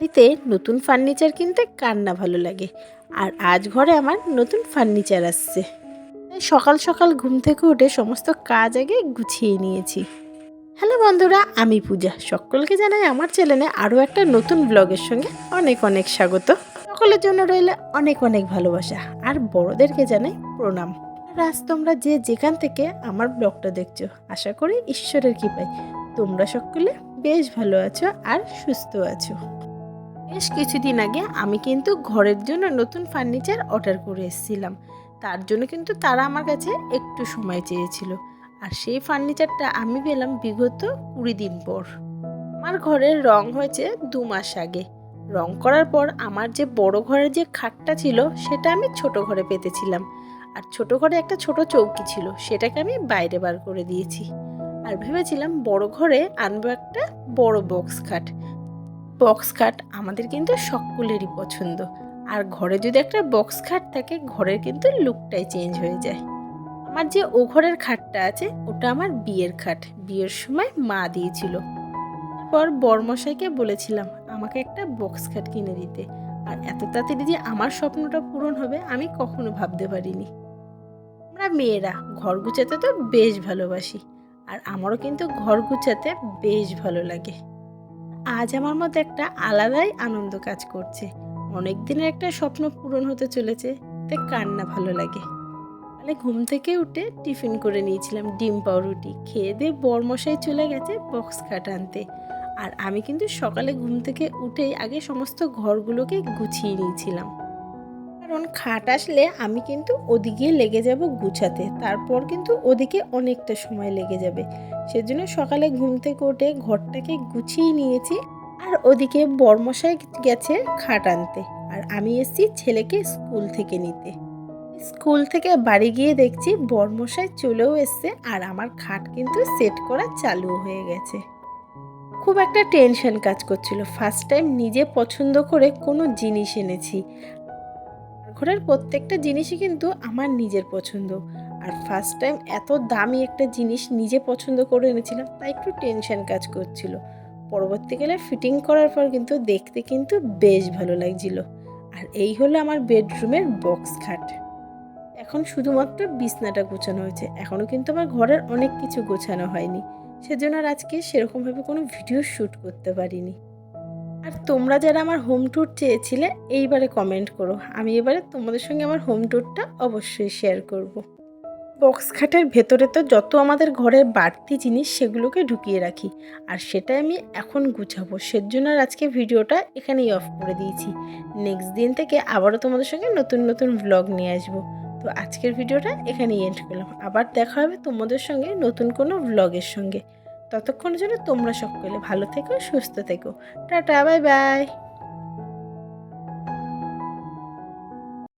বাড়িতে নতুন ফার্নিচার কিনতে কার না ভালো লাগে? আর আজ ঘরে আমার নতুন ফার্নিচার আসছে। সকাল সকাল ঘুম থেকে উঠে সমস্ত কাজ আগে গুছিয়ে নিয়েছি। হ্যালো বন্ধুরা, আমি পূজা। সকলকে জানাই আমার চ্যানেলে আরও একটা নতুন ব্লগের সঙ্গে অনেক অনেক স্বাগত। সকলের জন্য রইলে অনেক অনেক ভালোবাসা। আর বড়দেরকে জানাই প্রণাম। আজ তোমরা যে যেখান থেকে আমার ব্লগটা দেখছ, আশা করি ঈশ্বরের কৃপায়। তোমরা সকলে বেশ ভালো আছো আর সুস্থ আছো। বেশ কিছুদিন আগে আমি কিন্তু ঘরের জন্য নতুন ফার্নিচার অর্ডার করে এসেছিলাম। তার জন্য কিন্তু তারা আমার কাছে একটু সময় চেয়েছিল। আর সেই ফার্নিচারটা আমি পেলাম বিগত কুড়ি দিন পর। আমার ঘরের রং হয়েছে দু মাস আগে। রং করার পর আমার যে বড় ঘরের যে খাটটা ছিল, সেটা আমি ছোট ঘরে পেতেছিলাম। আর ছোট ঘরে একটা ছোট চৌকি ছিল, সেটাকে আমি বাইরে বার করে দিয়েছি। আর ভেবেছিলাম বড় ঘরে আনব একটা বড় বক্স খাট। বক্স খাট আমাদের কিন্তু সকলেরই পছন্দ। আর ঘরে যদি একটা বক্স খাট থাকে, ঘরের কিন্তু লুকটাই চেঞ্জ হয়ে যায়। আমার যে ও ঘরের খাটটা আছে, ওটা আমার বিয়ের খাট। বিয়ের সময় মা দিয়েছিল। তারপর বরমশাইকে বলেছিলাম, আমাকে একটা বক্স খাট কিনে দিতে। আর এত তাড়াতাড়ি যে আমার স্বপ্নটা পূরণ হবে, আমি কখনো ভাবতে পারিনি। আমরা মেয়েরা, ঘর গুছাতে তো বেশ ভালোবাসি। আর আমারও কিন্তু ঘর গুছাতে বেশ ভালো লাগে। আজ আমার মধ্যে একটা আলাদাই আনন্দ কাজ করছে। অনেক দিনের একটা স্বপ্ন পূরণ হতে চলেছে, তাই কান্না ভালো লাগে। মানে ঘুম থেকে উঠে টিফিন করে নিয়েছিলাম ডিম পাউরুটি, খেয়ে দিয়ে বরমশাই চলে গেছে বক্স খাট আনতে। আর আমি কিন্তু সকালে ঘুম থেকে উঠেই আগে সমস্ত ঘরগুলোকে গুছিয়ে নিয়েছিলাম। কারণ খাট আসলে আমি কিন্তু ওদিকে লেগে যাব গুছাতে। তারপর কিন্তু ওদিকে অনেকটা সময় লেগে যাবে। সেজন্য সকালে ঘুম থেকে উঠে ঘরটাকে গুছিয়ে নিয়েছি আর ওদিকে বর্মশাই গেছে খাট আনতে আর আমি এসেছি ছেলেকে স্কুল থেকে নিতে। স্কুল থেকে বাড়ি গিয়ে দেখছি বর্মশাই চলেও এসছে আর আমার খাট কিন্তু সেট করা চালু হয়ে গেছে। খুব একটা টেনশন কাজ করছিল। ফার্স্ট টাইম নিজে পছন্দ করে কোনো জিনিস এনেছি। ঘরের প্রত্যেকটা জিনিসই কিন্তু আমার নিজের পছন্দ। আর ফার্স্ট টাইম এত দামি একটা জিনিস নিজে পছন্দ করে এনেছিলাম, তাই একটু টেনশন কাজ করছিল। পরবর্তীকালে ফিটিং করার পর কিন্তু দেখতে কিন্তু বেশ ভালো লাগছিল। আর এই হলো আমার বেডরুমের বক্স খাট। এখন শুধুমাত্র বিছনাটা গোছানো হয়েছে। এখনও কিন্তু আমার ঘরের অনেক কিছু গোছানো হয়নি। সেজন্য আর আজকে সেরকমভাবে কোনো ভিডিও শ্যুট করতে পারিনি। আর তোমরা যারা আমার হোম ট্যুর চেয়েছিলে, এইবারে কমেন্ট করো। আমি এবারে তোমাদের সঙ্গে আমার হোম ট্যুরটা অবশ্যই শেয়ার করব। বক্স খাটের ভেতরে তো যত আমাদের ঘরের বাড়তি জিনিস, সেগুলোকে ঢুকিয়ে রাখি। আর সেটা আমি এখন গুছাবো। সেজন্য আর আজকে ভিডিওটা এখানেই অফ করে দিয়েছি। নেক্সট দিন থেকে আবারও তোমাদের সঙ্গে নতুন নতুন ব্লগ নিয়ে আসব। তো আজকের ভিডিওটা এখানেই এন্ড করলাম। আবার দেখা হবে তোমাদের সঙ্গে নতুন কোনো ব্লগের সঙ্গে। ততক্ষণের জন্য তোমরা সকলে ভালো থেকো সুস্থ থেকো। Tata bye bye.